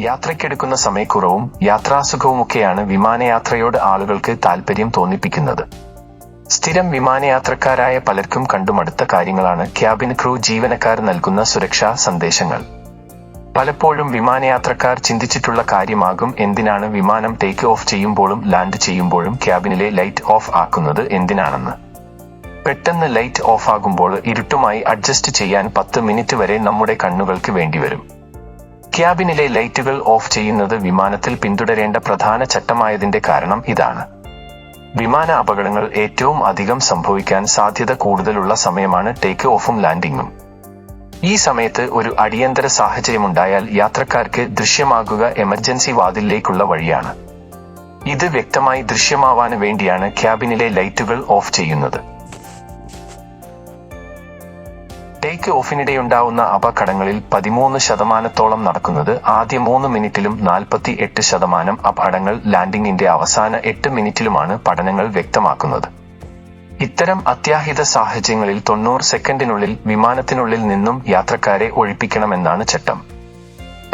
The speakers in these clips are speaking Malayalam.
യാത്രയ്ക്കെടുക്കുന്ന സമയക്കുറവും യാത്രാസുഖവുമൊക്കെയാണ് വിമാനയാത്രയോട് ആളുകൾക്ക് താൽപര്യം തോന്നിപ്പിക്കുന്നത്. സ്ഥിരം വിമാനയാത്രക്കാരായ പലർക്കും കണ്ടുമടുത്ത കാര്യങ്ങളാണ് ക്യാബിൻ ക്രൂ ജീവനക്കാർ നൽകുന്ന സുരക്ഷാ സന്ദേശങ്ങൾ. പലപ്പോഴും വിമാനയാത്രക്കാർ ചിന്തിച്ചിട്ടുള്ള കാര്യമാകും എന്തിനാണ് വിമാനം ടേക്ക് ഓഫ് ചെയ്യുമ്പോഴും ലാൻഡ് ചെയ്യുമ്പോഴും ക്യാബിനിലെ ലൈറ്റ് ഓഫ് ആക്കുന്നത് എന്തിനാണെന്ന്. പെട്ടെന്ന് ലൈറ്റ് ഓഫ് ആകുമ്പോൾ ഇരുട്ടുമായി അഡ്ജസ്റ്റ് ചെയ്യാൻ പത്ത് മിനിറ്റ് വരെ നമ്മുടെ കണ്ണുകൾക്ക് വേണ്ടിവരും. ക്യാബിനിലെ ലൈറ്റുകൾ ഓഫ് ചെയ്യുന്നത് വിമാനത്തിൽ പിന്തുടരേണ്ട പ്രധാന ചട്ടമായതിന്റെ കാരണം ഇതാണ്. വിമാന അപകടങ്ങൾ ഏറ്റവും അധികം സംഭവിക്കാൻ സാധ്യത കൂടുതലുള്ള സമയമാണ് ടേക്ക് ഓഫും ലാൻഡിങ്ങും. ഈ സമയത്ത് ഒരു അടിയന്തര സാഹചര്യമുണ്ടായാൽ യാത്രക്കാർക്ക് ദൃശ്യമാകുക എമർജൻസി വാതിലിലേക്കുള്ള വഴിയാണ്. ഇത് വ്യക്തമായി ദൃശ്യമാവാൻ വേണ്ടിയാണ് ക്യാബിനിലെ ലൈറ്റുകൾ ഓഫ് ചെയ്യുന്നത്. ടേക്ക് ഓഫിനിടെയുണ്ടാവുന്ന അപകടങ്ങളിൽ പതിമൂന്ന് ശതമാനത്തോളം നടക്കുന്നത് ആദ്യ മൂന്ന് മിനിറ്റിലും നാൽപ്പത്തി എട്ട് ശതമാനം അപകടങ്ങൾ ലാൻഡിംഗിന്റെ അവസാന എട്ട് മിനിറ്റിലുമാണ് പഠനങ്ങൾ വ്യക്തമാക്കുന്നത്. ഇത്തരം അത്യാഹിത സാഹചര്യങ്ങളിൽ തൊണ്ണൂറ് സെക്കൻഡിനുള്ളിൽ വിമാനത്തിനുള്ളിൽ നിന്നും യാത്രക്കാരെ ഒഴിപ്പിക്കണമെന്നാണ് ചട്ടം.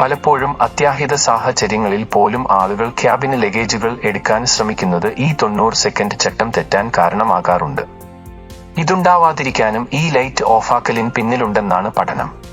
പലപ്പോഴും അത്യാഹിത സാഹചര്യങ്ങളിൽ പോലും ആളുകൾ ക്യാബിന് ലഗേജുകൾ എടുക്കാൻ ശ്രമിക്കുന്നത് ഈ തൊണ്ണൂറ് സെക്കൻഡ് ചട്ടം തെറ്റാൻ കാരണമാകാറുണ്ട്. ഇതുണ്ടാവാതിരിക്കാനും ഈ ലൈറ്റ് ഓഫാക്കലിൻ പിന്നിലുണ്ടെന്നാണ് പഠനം